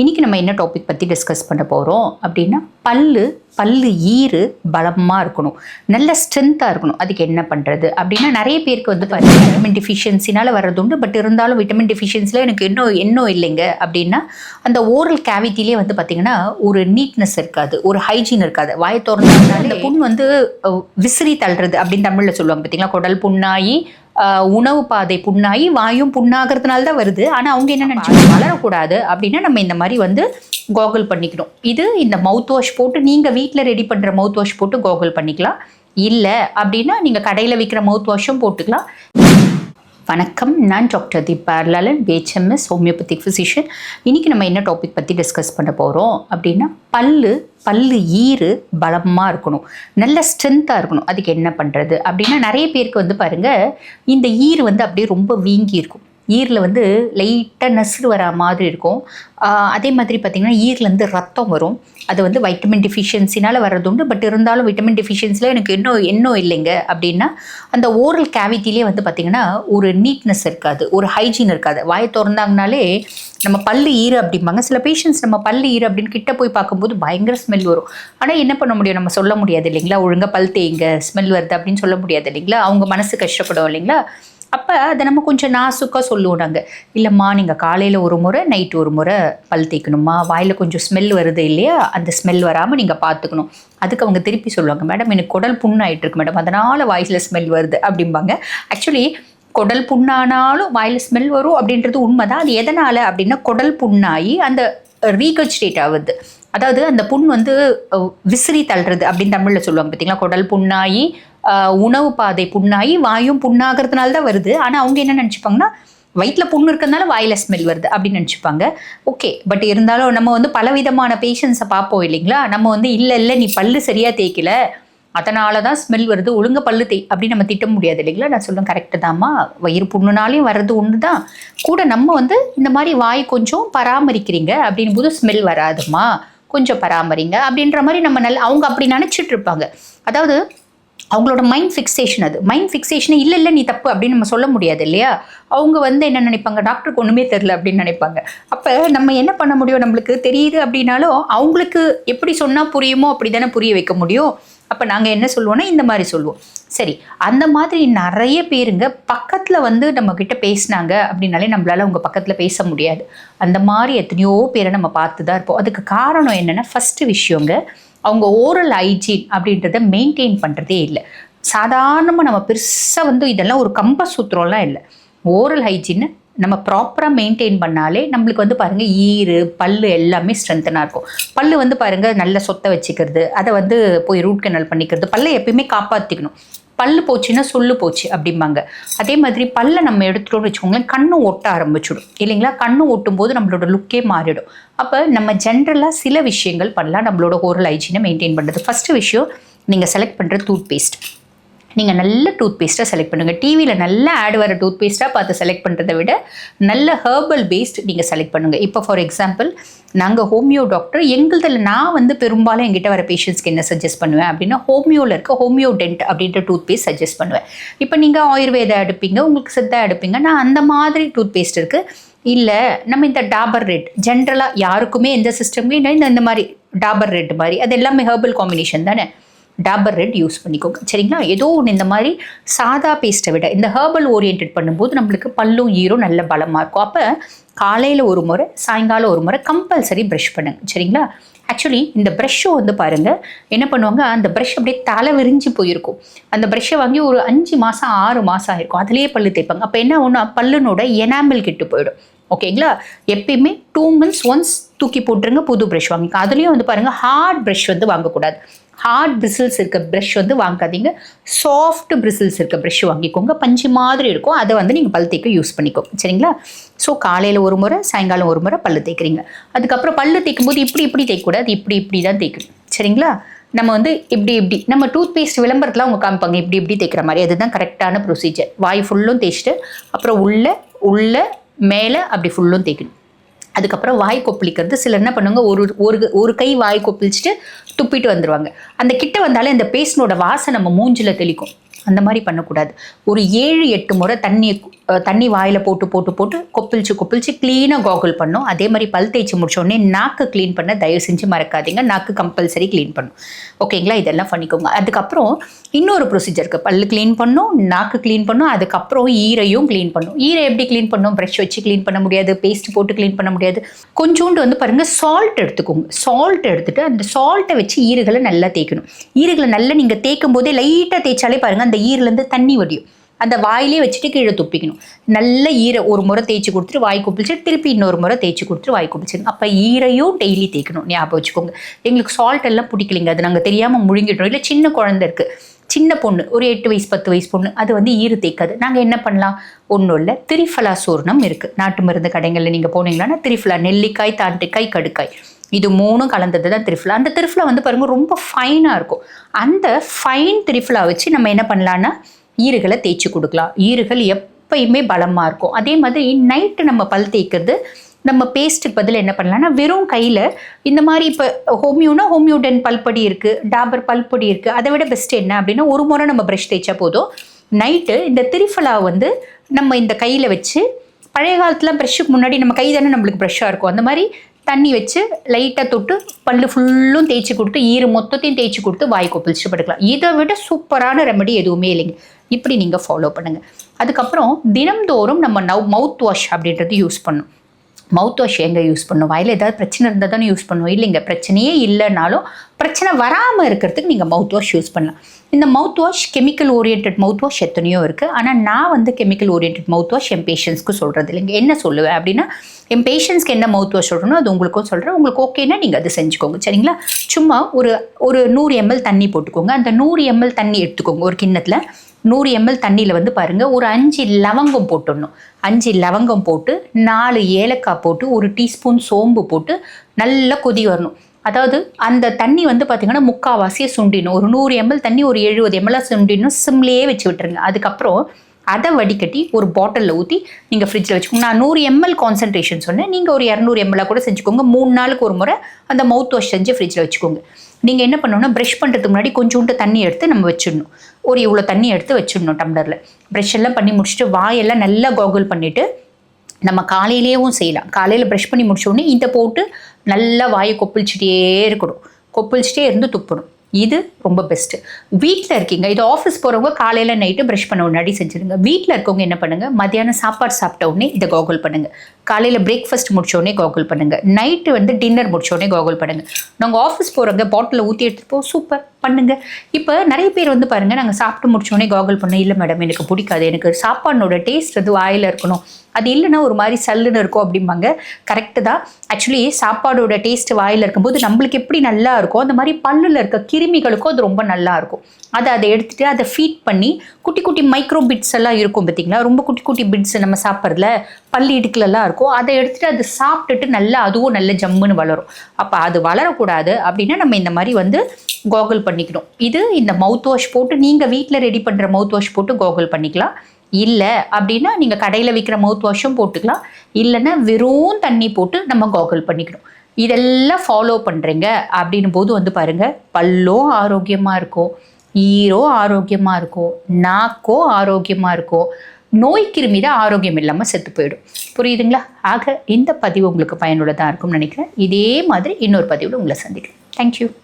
இன்றைக்கி நம்ம என்ன டாபிக் பற்றி டிஸ்கஸ் பண்ண போகிறோம் அப்படின்னா பல்லு பல்லு ஈறு பலமாக இருக்கணும். நல்ல ஸ்ட்ரென்த்தாக இருக்கணும். அதுக்கு என்ன பண்ணுறது அப்படின்னா நிறைய பேருக்கு வந்து பார்த்தீங்கன்னா விட்டமின் டிஃபிஷியன்சினால் வர்றது உண்டு. பட் இருந்தாலும் விட்டமின் டிஃபிஷியன்சியில் எனக்கு இன்னும் இன்னும் இல்லைங்க. அப்படின்னா அந்த ஓரல் கேவிட்டிலே வந்து பார்த்தீங்கன்னா ஒரு நீட்னஸ் இருக்காது. ஒரு ஹைஜீன் இருக்காது. வாயை திறந்தாலே அந்த புண் வந்து விசிறி தள்ளுறது அப்படின்னு தமிழில் சொல்லுவாங்க பார்த்தீங்களா குடல் புண்ணாகி உணவு பாதை புண்ணாகி வாயும் புண்ணாகிறதுனால தான் வருது. ஆனால் அவங்க என்ன நினச்சாங்க வளரக்கூடாது அப்படின்னா நம்ம இந்த மாதிரி வந்து கோகுல் பண்ணிக்கணும். இது இந்த மவுத் வாஷ் போட்டு நீங்கள் வீட்டில் ரெடி பண்ணுற மவுத் வாஷ் போட்டு கோகுல் பண்ணிக்கலாம். இல்லை அப்படின்னா நீங்கள் கடையில் விற்கிற மவுத் வாஷும் போட்டுக்கலாம். வணக்கம். நான் doctor Deepa Lalan BHMS homeopathic physician இன்றைக்கி நம்ம என்ன டாபிக் பற்றி டிஸ்கஸ் பண்ண போகிறோம் அப்படின்னா பல்லு பல்லு ஈறு பலமாக இருக்கணும். நல்ல ஸ்ட்ரென்த்தாக இருக்கணும். அதுக்கு என்ன பண்ணுறது அப்படின்னா நிறைய பேருக்கு வந்து பாருங்கள் இந்த ஈறு வந்து அப்படியே ரொம்ப வீங்கி இருக்கும். ஈரில் வந்து லைட்டாக நசுறு வர மாதிரி இருக்கும். அதே மாதிரி பார்த்திங்கன்னா ஈர்லேருந்து ரத்தம் வரும். அது வந்து வைட்டமின் டிஃபிஷியன்சினால் வர்றது உண்டு. பட் இருந்தாலும் விட்டமின் டிஃபிஷியன்சியில் எனக்கு இன்னும் இன்னும் இல்லைங்க. அப்படின்னா அந்த ஓரல் கேவிட்டிலே வந்து பார்த்திங்கன்னா ஒரு நீட்னஸ் இருக்காது. ஒரு ஹைஜீன் இருக்காது. வாயை திறந்தாங்கனாலே நம்ம பல்லு ஈர் அப்படிம்பாங்க. சில பேஷண்ட்ஸ் நம்ம பல்லு ஈர் அப்படின்னு கிட்ட போய் பார்க்கும்போது பயங்கர ஸ்மெல் வரும். ஆனால் என்ன பண்ண முடியும்? நம்ம சொல்ல முடியாது இல்லைங்களா? ஒழுங்காக பல் தேய்ங்க ஸ்மெல் வருது அப்படின்னு சொல்ல முடியாது இல்லைங்களா? அவங்க மனசு கஷ்டப்படும் இல்லைங்களா? அப்போ அதை நம்ம கொஞ்சம் நாசுக்காக சொல்லுவோம் நாங்கள் இல்லைம்மா நீங்கள் காலையில் ஒரு முறை நைட் ஒரு முறை பல் தேய்க்கணுமா வாயில் கொஞ்சம் ஸ்மெல் வருது இல்லையா? அந்த ஸ்மெல் வராமல் நீங்கள் பார்த்துக்கணும். அதுக்கு அவங்க திருப்பி சொல்லுவாங்க மேடம் எனக்கு குடல் புண்ணாயிட்டு இருக்கு மேடம். அதனால் வாய்ஸில் ஸ்மெல் வருது. அப்படிம்பாங்க. ஆக்சுவலி குடல் புண்ணானாலும் வாயில் ஸ்மெல் வரும் அப்படின்றது உண்மைதான். அது எதனால் அப்படின்னா குடல் புண்ணாகி அந்த ரீகல்ஸ்டேட் ஆகுது. அதாவது அந்த புண் வந்து விசிறி தள்ளுறது அப்படின்னு தமிழில் சொல்லுவாங்க பார்த்தீங்களா குடல் புண்ணாகி உணவு பாதை புண்ணாகி வாயும் புண்ணாகிறதுனால தான் வருது. ஆனால் அவங்க என்ன நினச்சிப்பாங்கன்னா வயிற்றில் புண்ணு இருக்கிறதுனால வாயில் ஸ்மெல் வருது அப்படின்னு நினச்சிப்பாங்க. ஓகே பட் இருந்தாலும் நம்ம வந்து பலவிதமான பேஷண்ட்ஸை பார்ப்போம் இல்லைங்களா? நம்ம வந்து இல்லை இல்லை நீ பல்லு சரியாக தேய்க்கல. அதனால தான் ஸ்மெல் வருது. ஒழுங்க பல்லு தேய் அப்படின்னு நம்ம திட்ட முடியாது இல்லைங்களா? நான் சொல்லும் கரெக்டு தாம்மா. வயிறு புண்ணுனாலையும் வர்றது ஒன்று தான் கூட நம்ம வந்து இந்த மாதிரி வாய் கொஞ்சம் பராமரிக்கிறீங்க அப்படின் போது ஸ்மெல் வராதுமா கொஞ்சம் பராமரிங்க அப்படின்ற மாதிரி நம்ம நல்ல அவங்க அப்படி நினச்சிட்டு இருப்பாங்க. அதாவது அவங்களோட மைண்ட் ஃபிக்சேஷன் அது. மைண்ட் ஃபிக்சேஷன் இல்லை இல்லை நீ தப்பு அப்படின்னு நம்ம சொல்ல முடியாது இல்லையா? அவங்க வந்து என்ன நினைப்பாங்க? டாக்டருக்கு ஒன்றுமே தெரில அப்படின்னு நினைப்பாங்க. அப்போ நம்ம என்ன பண்ண முடியும்? நம்மளுக்கு தெரியுது அப்படின்னாலும் அவங்களுக்கு எப்படி சொன்னால் புரியுமோ அப்படி தானே புரிய வைக்க முடியும். அப்போ நாங்கள் என்ன சொல்லுவோம்னா இந்த மாதிரி சொல்லுவோம். சரி அந்த மாதிரி நிறைய பேருங்க பக்கத்தில் வந்து நம்ம கிட்ட பேசினாங்க அப்படின்னாலே நம்மளால அவங்க பக்கத்தில் பேச முடியாது. அந்த மாதிரி எத்தனையோ பேரை நம்ம பார்த்து தான் இருப்போம். அதுக்கு காரணம் என்னென்னா ஃபஸ்ட்டு விஷயங்க அவங்க ஓரல் ஹைஜீன் அப்படின்றத மெயின்டைன் பண்ணுறதே இல்லை. சாதாரணமாக நம்ம பெருசாக வந்து இதெல்லாம் ஒரு கம்ப சூத்திரம்லாம் இல்லை. ஓரல் ஹைஜீன்னு நம்ம ப்ராப்பராக மெயின்டைன் பண்ணாலே நம்மளுக்கு வந்து பாருங்கள் ஈறு பல்லு எல்லாமே ஸ்ட்ரென்த்தனாக இருக்கும். பல்லு வந்து பாருங்கள் நல்ல சொத்தை வச்சுக்கிறது அதை வந்து போய் ரூட் கனல் பண்ணிக்கிறது பல்லை எப்பயுமே காப்பாற்றிக்கணும் பல்லு போச்சுன்னா சொல்லு போச்சு அப்படிம்பாங்க. அதே மாதிரி பல்லை நம்ம எடுத்துட்டோம்னு வச்சுக்கோங்களேன் கண்ணு ஒட்ட ஆரம்பிச்சிடும். இல்லைங்களா? கண்ணு ஒட்டும் போது நம்மளோட லுக்கே மாறிடும். அப்போ நம்ம ஜென்ரலாக சில விஷயங்கள் பண்ணலாம் நம்மளோட ஓரல் ஹைஜீனை மெயின்டைன் பண்ணுறது ஃபஸ்ட்டு விஷயம் நீங்கள் செலக்ட் பண்ணுற டூத் பேஸ்ட் நீங்கள் நல்ல டூத் பேஸ்ட்டாக செலக்ட் பண்ணுங்கள் டிவியில் நல்ல ஆட் வர டூத் பேஸ்ட்டாக பார்த்து செலக்ட் பண்ணுறதை விட நல்ல ஹேர்பல் பேஸ்ட் நீங்கள் செலக்ட் பண்ணுங்கள் இப்போ ஃபார் எக்ஸாம்பிள் நாங்கள் ஹோமியோ டாக்டர் எங்களுதில் நான் வந்து பெரும்பாலும் எங்கிட்ட வர பேஷண்ட்ஸ்க்கு என்ன சஜஸ்ட் பண்ணுவேன் அப்படின்னா ஹோமியோவில் இருக்க ஹோமியோ டென்ட் அப்படின்ற டூத் பேஸ்ட் சஜஸ்ட் பண்ணுவேன். இப்போ நீங்கள் ஆயுர்வேதா எடுப்பீங்க உங்களுக்கு சித்தா எடுப்பீங்க நான் அந்த மாதிரி டூத் பேஸ்ட் இருக்குது இல்லை நம்ம இந்த டாபர் ரெட் ஜென்ரலாக யாருக்குமே எந்த சிஸ்டம்லையும் இந்த இந்த மாதிரி டாபர் ரெட் மாதிரி அது எல்லாமே ஹெர்பல் காம்பினேஷன் தானே? டாபர் ரெட் யூஸ் பண்ணிக்கோங்க. சரிங்களா? ஏதோ ஒன்று இந்த மாதிரி சாதா பேஸ்ட்டை விட இந்த ஹெர்பல் ஓரியன்ட் பண்ணும்போது நம்மளுக்கு பல்லும் ஈரும் நல்ல பலமாக இருக்கும். அப்போ காலையில் ஒரு முறை சாயங்காலம் ஒரு முறை கம்பல்சரி ப்ரஷ் பண்ணுங்க. சரிங்களா? ஆக்சுவலி இந்த ப்ரஷ்ஷும் வந்து பாருங்கள் என்ன பண்ணுவாங்க? அந்த ப்ரஷ் அப்படியே தலை விரிஞ்சு போயிருக்கும். அந்த ப்ரஷ்ஷை வாங்கி ஒரு அஞ்சு மாதம் ஆறு மாதம் ஆயிருக்கும். அதுலேயே பல்லு தேய்ப்பாங்க. அப்போ என்ன ஒன்று பல்லுனோட எனாமல் கெட்டு போயிடும். ஓகேங்களா? எப்பயுமே டூ மந்த்ஸ் ஒன்ஸ் தூக்கி போட்டுருங்க புது ப்ரஷ் வாங்கிக்க அதுலேயும் வந்து பாருங்கள் ஹார்ட் ப்ரஷ் வந்து வாங்கக்கூடாது. ஹார்ட் பிரிசில்ஸ் இருக்க ப்ரஷ் வந்து வாங்காதீங்க. சாஃப்ட் பிரிசில்ஸ் இருக்க ப்ரஷ் வாங்கிக்கோங்க. பஞ்சு மாதிரி இருக்கும். அதை வந்து நீங்கள் பல் தேய்க்க யூஸ் பண்ணிக்கோங்க சரிங்களா? ஸோ காலையில் ஒரு முறை சாயங்காலம் ஒரு முறை பல்லு தேய்க்கிறீங்க. அதுக்கப்புறம் பல்லு தேய்க்கும் போது இப்படி இப்படி தேய்க்கக்கூடாது. இப்படி இப்படி தான் தேய்க்கணும். சரிங்களா? நம்ம வந்து இப்படி இப்படி நம்ம டூத் பேஸ்ட் விளம்பரத்தில் அவங்க காமிப்பாங்க. இப்படி இப்படி தேய்க்கிற மாதிரி. அதுதான் கரெக்டான ப்ரொசீஜர் வாய் ஃபுல்லும் தேய்ச்சிட்டு அப்புறம் உள்ள உள்ள மேலே அப்படி ஃபுல்லும் தேய்க்கணும். அதுக்கப்புறம் வாய் கொப்பளிக்கிறது. சிலர் என்ன பண்ணுவாங்க ஒரு ஒரு ஒரு கை வாய் கொப்பளிச்சுட்டு துப்பிட்டு வந்துடுவாங்க அந்த கிட்ட வந்தாலே அந்த பேஸ்டனோட வாசை நம்ம மூஞ்சில தெளிக்கும். அந்த மாதிரி பண்ணக்கூடாது. ஒரு ஏழு எட்டு முறை தண்ணி தண்ணி வாயில் போட்டு போட்டு போட்டு கொப்பிளிச்சு கொப்பிளிச்சு க்ளீனாக காகுல் பண்ணும். அதே மாதிரி பல் தேய்ச்சி முடிச்சோடனே நாக்கு க்ளீன் பண்ண தயவு செஞ்சு மறக்காதீங்க. நாக்கு கம்பல்சரி க்ளீன் பண்ணும். ஓகேங்களா இதெல்லாம் பண்ணிக்கோங்க. அதுக்கப்புறம் இன்னொரு ப்ரொசீஜர் இருக்குது பல் க்ளீன் பண்ணும் நாக்கு க்ளீன் பண்ணும் அதுக்கப்புறம் ஈரையும் க்ளீன் பண்ணும். ஈரை எப்படி க்ளீன் பண்ணும்? ப்ரஷ் வச்சு க்ளீன் பண்ண முடியாது. பேஸ்ட் போட்டு க்ளீன் பண்ண முடியாது. கொஞ்சோண்டு வந்து பாருங்கள் சால்ட் எடுத்துக்கோங்க. சால்ட் எடுத்துகிட்டு அந்த சால்ட்டை வச்சு ஈறுகளை நல்லா தேய்க்கணும். ஈறுகளை நல்லா நீங்கள் தேய்க்கும் போதே லைட்டாக தேய்ச்சாலே பாருங்கள் அந்த ஈர்லேருந்து தண்ணி வடியும். அந்த வாயிலே வச்சுட்டு கீழே துப்பிக்கணும். நல்ல ஈரை ஒரு முறை தேய்ச்சி கொடுத்துட்டு வாய் குப்பிச்சு திருப்பி இன்னொரு முறை தேய்ச்சி கொடுத்துட்டு வாய் குப்பிச்சிருங்க அப்போ ஈரையும் டெய்லி தேய்க்கணும். ஞாபகம் வச்சுக்கோங்க. எங்களுக்கு சால்ட் எல்லாம் பிடிக்கலைங்க. அது நாங்கள் தெரியாமல் முழுங்கிட்டோம். இல்லை சின்ன குழந்தை இருக்குது சின்ன பொண்ணு. ஒரு எட்டு வயசு பத்து வயசு பொண்ணு. அது வந்து ஈறு தேய்க்காது. நாங்கள் என்ன பண்ணலாம்? ஒன்றும் இல்லை. திரிஃபலா சூர்ணம் இருக்குது நாட்டு மருந்து கடைகளில் நீங்கள் போனீங்கன்னா திரிஃபலா நெல்லிக்காய் தாண்டிக்காய் கடுக்காய். இது மூணும் கலந்தது தான் திரிஃபிலா. அந்த திரிஃபிலா வந்து பாருங்கள் ரொம்ப ஃபைனாக இருக்கும். அந்த ஃபைன் திரிஃபிலா வச்சு நம்ம என்ன பண்ணலான்னா ஈறுகளை தேய்ச்சி கொடுக்கலாம். ஈறுகள் எப்பயுமே பலமாக இருக்கும். அதே மாதிரி நைட்டு நம்ம பல் தேய்க்கிறது நம்ம பேஸ்ட்டுக்கு பதில் என்ன பண்ணலாம்னா வெறும் கையில் இந்த மாதிரி இப்போ ஹோமியோனா ஹோமியோடன் பல்பொடி இருக்குது டாபர் பல்பொடி இருக்குது அதை விட பெஸ்ட் என்ன அப்படின்னா ஒரு முறை நம்ம ப்ரஷ் தேய்ச்சா போதும். நைட்டு இந்த திரிஃபலா வந்து நம்ம இந்த கையில் வச்சு பழைய காலத்தில் ப்ரஷ்ஷுக்கு முன்னாடி நம்ம கை தானே நம்மளுக்கு ப்ரஷ்ஷாக இருக்கும். அந்த மாதிரி தண்ணி வச்சு லைட்டாக தொட்டு பல்லு ஃபுல்லும் தேய்ச்சி கொடுத்து ஈறு மொத்தத்தையும் தேய்ச்சி கொடுத்து வாய் கொப்பளிச்சு படுக்கலாம் இதை விட சூப்பரான ரெமெடி எதுவுமே இல்லைங்க. இப்படி நீங்கள் ஃபாலோ பண்ணுங்கள் அதுக்கப்புறம் தினம்தோறும் நம்ம நவ் மவுத் வாஷ் அப்படின்றது யூஸ் பண்ணணும். மவுத் வாஷ் எங்கே யூஸ் பண்ணும் வாயில் ஏதாவது பிரச்சனை இருந்தால் தானே யூஸ் பண்ணுவோம் இல்லைங்க. பிரச்சனையே இல்லைனாலும் பிரச்சனை வராமல் இருக்கிறதுக்கு நீங்கள் மவுத் வாஷ் யூஸ் பண்ணலாம். இந்த mouthwash chemical orient mouthwash எத்தனையோ இருக்குது ஆனால் நான் வந்து கெமிக்கல் ஓரியன்ட் மவுத் வாஷ் என் பேஷண்ட்ஸ்க்கு சொல்கிறது இல்லைங்க. என்ன சொல்லுவேன் அப்படின்னா என் பேஷண்ட்ஸ்க்கு என்ன மவுத் வாஷ் சொல்கிறனோ அது உங்களுக்கும் சொல்கிறேன் உங்களுக்கு ஓகேன்னா நீங்கள் அது செஞ்சுக்கோங்க. சரிங்களா? சும்மா ஒரு ஒரு நூறு எம்எல் தண்ணி போட்டுக்கோங்க. அந்த நூறு எம்எல் தண்ணி எடுத்துக்கோங்க. ஒரு கிண்ணத்தில் நூறு எம்எல் தண்ணியில் வந்து பாருங்கள் ஒரு அஞ்சு லவங்கம் போட்டுடணும். அஞ்சு லவங்கம் போட்டு நாலு ஏலக்காய் போட்டு ஒரு டீஸ்பூன் சோம்பு போட்டு நல்லா கொதி வரணும். அதாவது அந்த தண்ணி வந்து பார்த்திங்கன்னா முக்கால்வாசியை சுண்டிடணும். ஒரு நூறு எம்எல் தண்ணி ஒரு எழுபது எம்எல்ஆ சுண்டிடணும். சிம்லேயே வச்சு விட்டுருங்க அதுக்கப்புறம் அதை வடிகட்டி ஒரு பாட்டிலில் ஊற்றி நீங்கள் ஃப்ரிட்ஜில் வச்சுக்கோங்க. நான் நூறு எம்எல் கான்சன்ட்ரேஷன் சொன்னேன். நீங்கள் ஒரு இரநூறு எம்எல்லாக கூட செஞ்சுக்கோங்க. மூணு நாளுக்கு ஒரு முறை அந்த மவுத் வாஷ் செஞ்சு ஃப்ரிட்ஜில் வச்சுக்கோங்க. நீங்கள் என்ன பண்ணணும்னா ப்ரஷ் பண்ணுறதுக்கு முன்னாடி கொஞ்சோண்டு தண்ணி எடுத்து நம்ம வச்சிடணும். ஒரு இவ்வளோ தண்ணி எடுத்து வச்சிடணும் டம்ளரில் ப்ரஷ் எல்லாம் பண்ணி முடிச்சுட்டு வாயெல்லாம் நல்லா கோகுல் பண்ணிவிட்டு நம்ம காலையிலேயும் செய்யலாம். காலையில் ப்ரஷ் பண்ணி முடிச்சோடனே இதை போட்டு நல்லா வாயை கொப்பிளிச்சிட்டே இருக்கணும். கொப்பிளிச்சிட்டே இருந்து துப்பணும். இது ரொம்ப பெஸ்ட்டு வீட்டில் இருக்கீங்க இது ஆஃபீஸ் போகிறவங்க காலையில் நைட்டு ப்ரஷ் பண்ண முன்னாடி செஞ்சுருங்க. வீட்டில் இருக்கவங்க என்ன பண்ணுங்கள் மத்தியானம் சாப்பாடு சாப்பிட்ட உடனே இதை கோகுல் பண்ணுங்கள் காலையில் பிரேக்ஃபாஸ்ட் முடிச்சோடனே கோகுல் பண்ணுங்கள் நைட்டு வந்து டின்னர் முடிச்சோடனே கோகுல் பண்ணுங்கள் நாங்கள் ஆஃபீஸ் போகிறவங்க பாட்டிலில் ஊற்றி எடுத்துகிட்டு போ சூப்பர் பண்ணுங்கள் இப்போ நிறைய பேர் வந்து பாருங்கள் நாங்கள் சாப்பிட்டு முடிச்சோடனே கோகுல் பண்ணோம் இல்லை மேடம் எனக்கு பிடிக்காது. எனக்கு சாப்பாடோட டேஸ்ட் வந்து வாயில் இருக்கணும். அது இல்லைன்னா ஒரு மாதிரி சல்லுன்னு இருக்கும் அப்படிம்பாங்க. கரெக்டு தான். ஆக்சுவலி சாப்பாடோட டேஸ்ட் வாயில் இருக்கும்போது நம்மளுக்கு எப்படி நல்லா இருக்கும் அந்த மாதிரி பல்லில் இருக்க கிருமிகளுக்கும் அது ரொம்ப நல்லா இருக்கும். அதை அதை எடுத்துட்டு அதை ஃபீட் பண்ணி குட்டி குட்டி மைக்ரோ பிட்ஸ் எல்லாம் இருக்கும் பார்த்தீங்களா? ரொம்ப குட்டி குட்டி பிட்ஸ் நம்ம சாப்பிட்றதுல பல்லு இடுக்கலெல்லாம் இருக்கும். அதை எடுத்துட்டு அது சாப்பிட்டுட்டு நல்லா அதுவும் நல்ல ஜம்முன்னு வளரும். அப்போ அது வளரக்கூடாது அப்படின்னா நம்ம இந்த மாதிரி வந்து கோகுல் பண்ணிக்கணும். இது இந்த மவுத் வாஷ் போட்டு நீங்கள் வீட்டில் ரெடி பண்ணுற மவுத் வாஷ் போட்டு கோகுல் பண்ணிக்கலாம். இல்லை அப்படின்னா நீங்கள் கடையில் விற்கிற மவுத் வாஷும் போட்டுக்கலாம். இல்லைன்னா வெறும் தண்ணி போட்டு நம்ம கோகுல் பண்ணிக்கணும். இதெல்லாம் ஃபாலோ பண்ணுறீங்க அப்படின்னும் போது வந்து பாருங்கள் பல்லும் ஆரோக்கியமாக இருக்கும் ஈரோ ஆரோக்கியமாக இருக்கும் நாக்கோ ஆரோக்கியமாக இருக்கும் நோய் கிருமி தான் ஆரோக்கியம் இல்லாமல் செத்து போயிடும். புரியுதுங்களா? ஆக இந்த பதிவு உங்களுக்கு பயனுள்ளதாக இருக்கும்னு நினைக்கிறேன். இதே மாதிரி இன்னொரு பதிவில் உங்களை சந்திக்கிறேன். தேங்க்யூ